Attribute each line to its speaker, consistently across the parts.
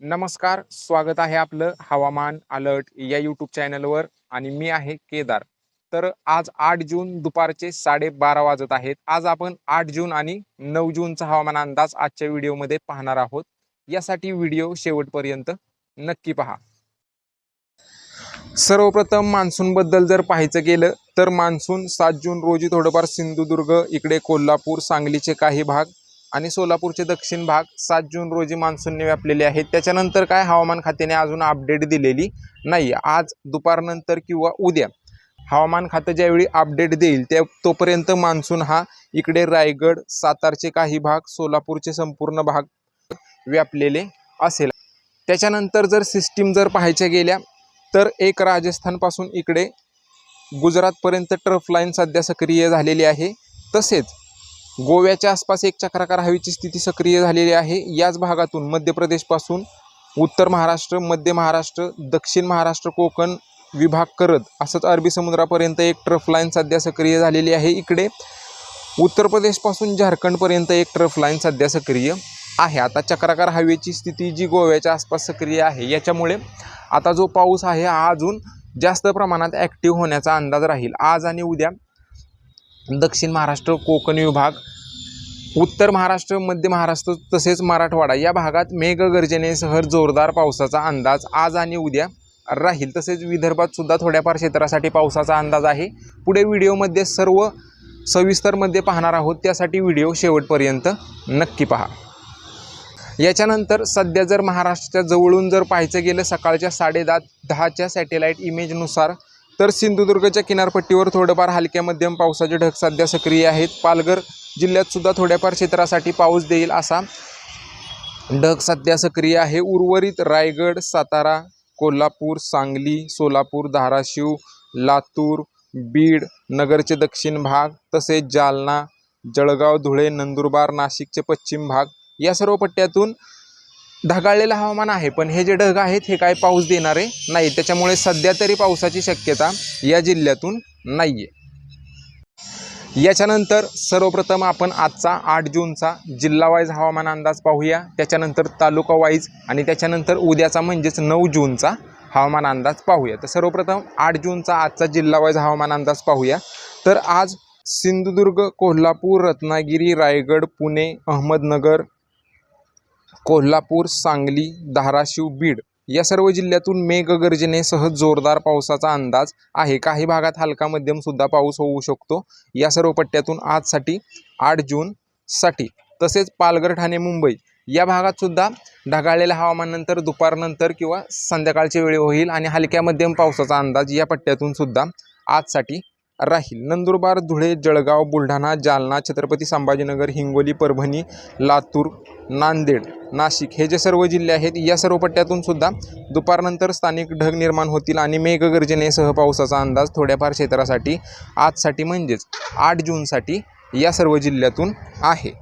Speaker 1: नमस्कार स्वागत आहे आपलं हवामान अलर्ट या यूट्यूब चॅनलवर आणि मी आहे केदार. तर आज आठ जून दुपारचे साडेबारा वाजत आहेत. आज आपण आठ जून आणि नऊ जूनचा हवामान अंदाज आजच्या व्हिडिओमध्ये पाहणार आहोत. यासाठी व्हिडिओ शेवटपर्यंत नक्की पहा. सर्वप्रथम मान्सूनबद्दल जर पाहायचं गेलं तर मान्सून सात जून रोजी थोडंफार सिंधुदुर्ग इकडे कोल्हापूर सांगलीचे काही भाग आणि सोलापूरचे दक्षिण भाग सात जून रोजी मान्सूनने व्यापलेले आहेत. त्याच्यानंतर काय हवामान खात्याने अजून अपडेट दिलेली नाही. आज दुपारनंतर किंवा उद्या हवामान खातं ज्यावेळी अपडेट देईल त्या तोपर्यंत मान्सून हा इकडे रायगड सातारचे काही भाग सोलापूरचे संपूर्ण भाग व्यापलेले असेल. त्याच्यानंतर जर सिस्टीम जर पाहायच्या गेल्या तर एक राजस्थानपासून इकडे गुजरातपर्यंत ट्रफ लाईन सध्या सक्रिय झालेली आहे. तसेच गोव्याच्या आसपास एक चक्राकार हवेची स्थिती सक्रिय झालेली आहे. याच भागातून मध्य प्रदेशपासून उत्तर महाराष्ट्र मध्य महाराष्ट्र दक्षिण महाराष्ट्र कोकण विभाग करत असंच अरबी समुद्रापर्यंत एक ट्रफ लाईन सध्या सक्रिय झालेली आहे. इकडे उत्तर प्रदेशपासून झारखंडपर्यंत एक ट्रफ लाईन सध्या सक्रिय आहे. आता चक्राकार हवेची स्थिती जी गोव्याच्या आसपास सक्रिय आहे याच्यामुळे आता जो पाऊस आहे हा अजून जास्त प्रमाणात ॲक्टिव्ह होण्याचा अंदाज राहील. आज आणि उद्या दक्षिण महाराष्ट्र कोकण विभाग उत्तर महाराष्ट्र मध्य महाराष्ट्र तसेच मराठवाडा या भागात मेघगर्जनेसह जोरदार पावसाचा अंदाज आज आणि उद्या राहील. तसेच विदर्भात सुद्धा थोड्याफार क्षेत्रासाठी पावसाचा अंदाज आहे. पुढे व्हिडिओमध्ये सर्व सविस्तरमध्ये पाहणार आहोत. त्यासाठी व्हिडिओ शेवटपर्यंत नक्की पहा. याच्यानंतर सध्या जर महाराष्ट्राच्या जवळून जर पाहायचं गेलं सकाळच्या साडे दहा दहाच्या सॅटेलाईट इमेजनुसार तर सिंधुदुर्गच्या किनारपट्टीवर थोडंफार हलक्या मध्यम पावसाचे ढग सध्या सक्रिय आहेत. पालघर जिल्ह्यात सुद्धा थोड्याफार क्षेत्रासाठी पाऊस देईल असा ढग सध्या सक्रिय आहे. उर्वरित रायगड सातारा कोल्हापूर सांगली सोलापूर धाराशिव लातूर बीड नगरचे दक्षिण भाग तसेच जालना जळगाव धुळे नंदुरबार नाशिकचे पश्चिम भाग या सर्व पट्ट्यातून ढगाळलेलं हवामान आहे पण हे जे ढग आहेत हे काय पाऊस देणारे नाही त्याच्यामुळे सध्या तरी पावसाची शक्यता या जिल्ह्यातून नाही आहे याच्यानंतर सर्वप्रथम आपण आजचा आठ जूनचा जिल्हावाईज हवामान अंदाज पाहूया. त्याच्यानंतर तालुका वाईज आणि त्याच्यानंतर उद्याचा म्हणजेच नऊ जूनचा हवामान अंदाज पाहूया. तर सर्वप्रथम आठ जूनचा आजचा जिल्हावाईज हवामान अंदाज पाहूया. तर आज सिंधुदुर्ग कोल्हापूर रत्नागिरी रायगड पुणे अहमदनगर कोल्हापूर सांगली धाराशिव बीड या सर्व जिल्ह्यातून मेघगर्जनेसह जोरदार पावसाचा अंदाज आहे. काही भागात हलका मध्यमसुद्धा पाऊस होऊ शकतो. या सर्व पट्ट्यातून आजसाठी आठ जूनसाठी तसेच पालघर ठाणे मुंबई या भागात सुद्धा ढगाळलेल्या हवामानानंतर दुपारनंतर किंवा संध्याकाळची वेळ होईल आणि हलक्या मध्यम पावसाचा अंदाज या पट्ट्यातून सुद्धा आजसाठी राहील. नंदुरबार धुळे जळगाव बुलढाणा जालना छत्रपती संभाजीनगर हिंगोली परभणी लातूर नांदेड नाशिक हे जे सर्व जिल्हे आहेत या सर्व पट्ट्यातून सुद्धा दुपारनंतर स्थानिक ढग निर्माण होतील आणि मेघगर्जनेसह पावसाचा अंदाज थोड्याफार क्षेत्रासाठी आजसाठी म्हणजेच आठ जूनसाठी या सर्व जिल्ह्यातून आहे.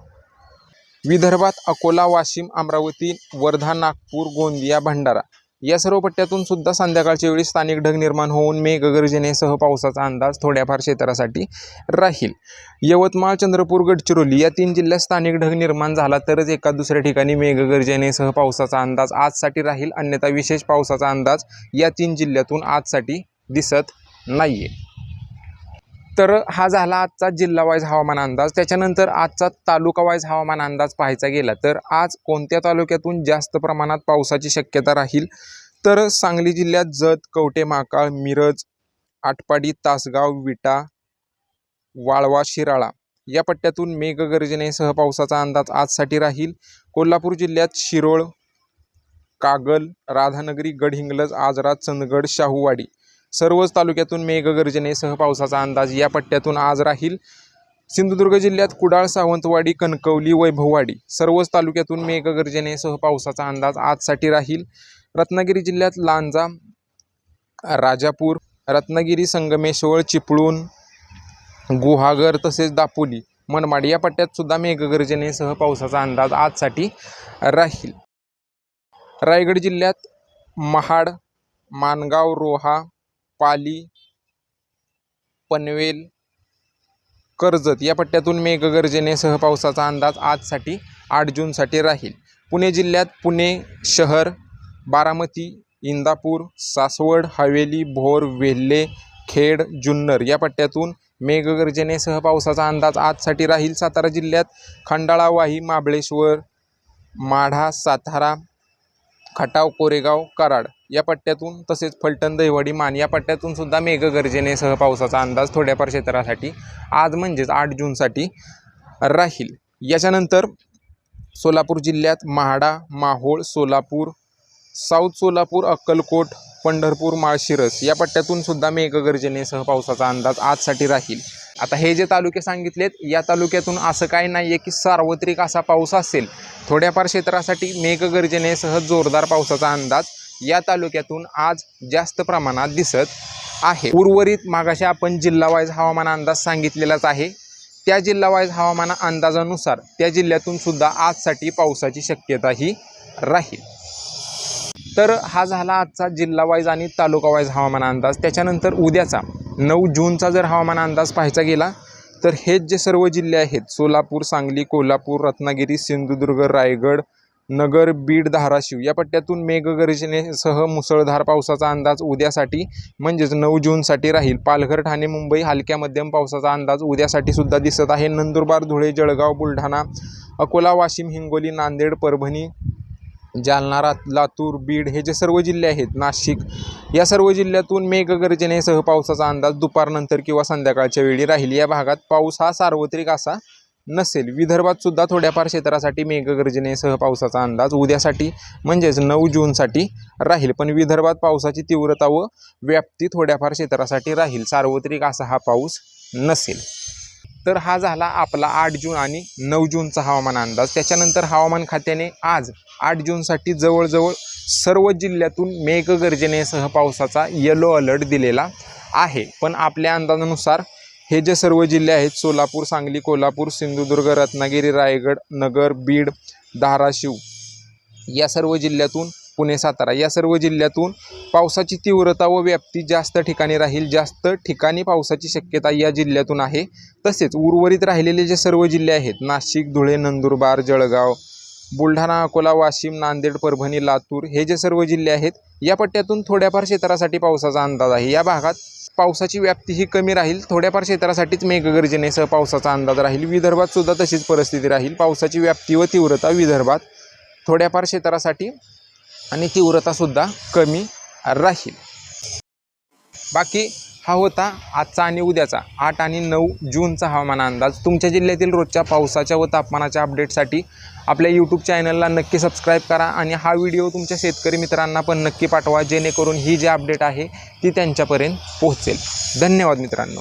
Speaker 1: विदर्भात अकोला वाशिम अमरावती वर्धा नागपूर गोंदिया भंडारा या सर्व पट्ट्यातून सुद्धा संध्याकाळच्या वेळी स्थानिक ढग निर्माण होऊन मेघगर्जनेसह पावसाचा अंदाज थोड्याफार क्षेत्रासाठी राहील. यवतमाळ चंद्रपूर गडचिरोली या तीन जिल्ह्यात स्थानिक ढग निर्माण झाला तरच एका दुसऱ्या ठिकाणी मेघगर्जनेसह पावसाचा अंदाज आजसाठी राहील. अन्यथा विशेष पावसाचा अंदाज या तीन जिल्ह्यातून आजसाठी दिसत नाही आहे तर हा झाला आजचा जिल्हा वाईज हवामान अंदाज. त्याच्यानंतर आजचा तालुका वाईज हवामान अंदाज पाहायचा गेला तर आज कोणत्या तालुक्यातून जास्त प्रमाणात पावसाची शक्यता राहील? तर सांगली जिल्ह्यात जत कवटे माकाळ मिरज आटपाडी तासगाव विटा वाळवा शिराळा या पट्ट्यातून मेघगर्जनेसह पावसाचा अंदाज आजसाठी राहील. कोल्हापूर जिल्ह्यात शिरोळ कागल राधानगरी गडहिंग्लज आजरा चंदगड शाहूवाडी सर्वच तालुक्यातून मेघगर्जनेसह पावसाचा अंदाज या पट्ट्यातून आज राहील. सिंधुदुर्ग जिल्ह्यात कुडाळ सावंतवाडी कणकवली वैभववाडी सर्वच तालुक्यातून मेघगर्जनेसह पावसाचा अंदाज आजसाठी राहील. रत्नागिरी जिल्ह्यात लांजा राजापूर रत्नागिरी संगमेश्वर चिपळूण गुहागर तसेच दापोली मनमाड या पट्ट्यात सुद्धा मेघगर्जनेसह पावसाचा अंदाज आजसाठी राहील. रायगड जिल्ह्यात महाड मानगाव रोहा पाली पनवेल कर्जत या पट्ट्यातून मेघगर्जनेसह पावसाचा अंदाज आजसाठी आठ जूनसाठी राहील. पुणे जिल्ह्यात पुणे शहर बारामती इंदापूर सासवड हवेली भोर वेल्हे खेड जुन्नर या पट्ट्यातून मेघगर्जनेसह पावसाचा अंदाज आजसाठी राहील. सातारा जिल्ह्यात खंडाळा वाही महाबळेश्वर माढा सातारा खटाव कोरेगाव कराड या पट्ट्यातून तसेच फलटण दहिवडी मान या पट्ट्यातून सुद्धा मेघगर्जनेसह पावसाचा अंदाज थोड्याफार क्षेत्रासाठी आज म्हणजेच आठ जूनसाठी राहील. याच्यानंतर सोलापूर जिल्ह्यात म्हाडा माहोळ सोलापूर साऊथ सोलापूर अक्कलकोट पंढरपूर माळशिरस या पट्ट्यातून सुद्धा मेघगर्जनेसह पावसाचा अंदाज आजसाठी राहील. आता हे जे तालुके सांगितलेत या तालुक्यातून असं काही नाही आहे की सार्वत्रिक असा पाऊस असेल. थोड्याफार क्षेत्रासाठी मेघगर्जनेसह जोरदार पावसाचा अंदाज या तालुक्यातून आज जास्त प्रमाणात दिसत आहे. उर्वरित मागाशी आपण जिल्हावाईज हवामान अंदाज सांगितलेलाच आहे. त्या जिल्हावाईज हवामान अंदाजानुसार त्या जिल्ह्यातून सुद्धा आजसाठी पावसाची शक्यताही राहील. तर हा झाला आजचा जिल्हावाईज आणि तालुकावाईज हवामान अंदाज. त्याच्यानंतर उद्याचा नऊ जूनचा जर हवामान अंदाज पाहायचा गेला तर हेच जे सर्व जिल्हे आहेत सोलापूर सांगली कोल्हापूर रत्नागिरी सिंधुदुर्ग रायगड नगर बीड धाराशिव या पट्ट्यातून मेघगर्जनेसह मुसळधार पावसाचा अंदाज उद्यासाठी म्हणजेच नऊ जूनसाठी राहील. पालघर ठाणे मुंबई हलक्या मध्यम पावसाचा अंदाज उद्यासाठी सुद्धा दिसत आहे. नंदुरबार धुळे जळगाव बुलढाणा अकोला वाशिम हिंगोली नांदेड परभणी जालना रा लातूर बीड हे जे सर्व जिल्हे आहेत नाशिक या सर्व जिल्ह्यातून मेघगर्जनेसह पावसाचा अंदाज दुपारनंतर किंवा संध्याकाळच्या वेळी राहील. या भागात पाऊस हा सार्वत्रिक असा नसेल. विदर्भात सुद्धा थोड्याफार क्षेत्रासाठी मेघगर्जनेसह पावसाचा अंदाज उद्यासाठी म्हणजेच नऊ जूनसाठी राहील. पण विदर्भात पावसाची तीव्रता व व्याप्ती थोड्याफार क्षेत्रासाठी राहील. सार्वत्रिक असा हा पाऊस नसेल. तर हा झाला आपला आठ जून आणि नऊ जूनचा हवामान अंदाज. त्याच्यानंतर हवामान खात्याने आज आठ जूनसाठी जवळजवळ सर्व जिल्ह्यातून मेघगर्जनेसह पावसाचा येलो अलर्ट दिलेला आहे. पण आपल्या अंदाजानुसार हे जे सर्व जिल्हे आहेत सोलापूर सांगली कोल्हापूर सिंधुदुर्ग रत्नागिरी रायगड नगर बीड धाराशिव या सर्व जिल्ह्यातून पुणे सातारा या सर्व जिल्ह्यातून पावसाची तीव्रता व व्याप्ती जास्त ठिकाणी राहील जास्त ठिकाणी पावसाची शक्यता या जिल्ह्यातून आहे. तसेच उर्वरित राहिलेले जे सर्व जिल्हे आहेत नाशिक धुळे नंदुरबार जळगाव बुलढाणा अकोला वाशिम नांदेड परभणी लातूर हे जे सर्व जिल्हे आहेत या पट्ट्यातून थोड्याफार क्षेत्रासाठी पावसाचा अंदाज आहे. या भागात पावसाची व्याप्ती ही कमी राहील. थोड्याफार क्षेत्रासाठीच मेघगर्जनेसह पावसाचा अंदाज राहील. विदर्भात सुद्धा तशीच परिस्थिती राहील. पावसाची व्याप्ती व तीव्रता विदर्भात थोड्याफार क्षेत्रासाठी आणि तीव्रतासुद्धा कमी राहील. बाकी हा होता आजचा आणि उद्याचा. आठ आणि नऊ जूनचा हवामान अंदाज. तुमच्या जिल्ह्यातील रोजच्या पावसाच्या व तापमानाच्या अपडेटसाठी आपल्या यूट्यूब चॅनलला नक्की सबस्क्राईब करा आणि हा व्हिडिओ तुमच्या शेतकरी मित्रांना पण नक्की पाठवा जेणेकरून ही जी अपडेट आहे ती त्यांच्यापर्यंत पोहोचेल. धन्यवाद मित्रांनो.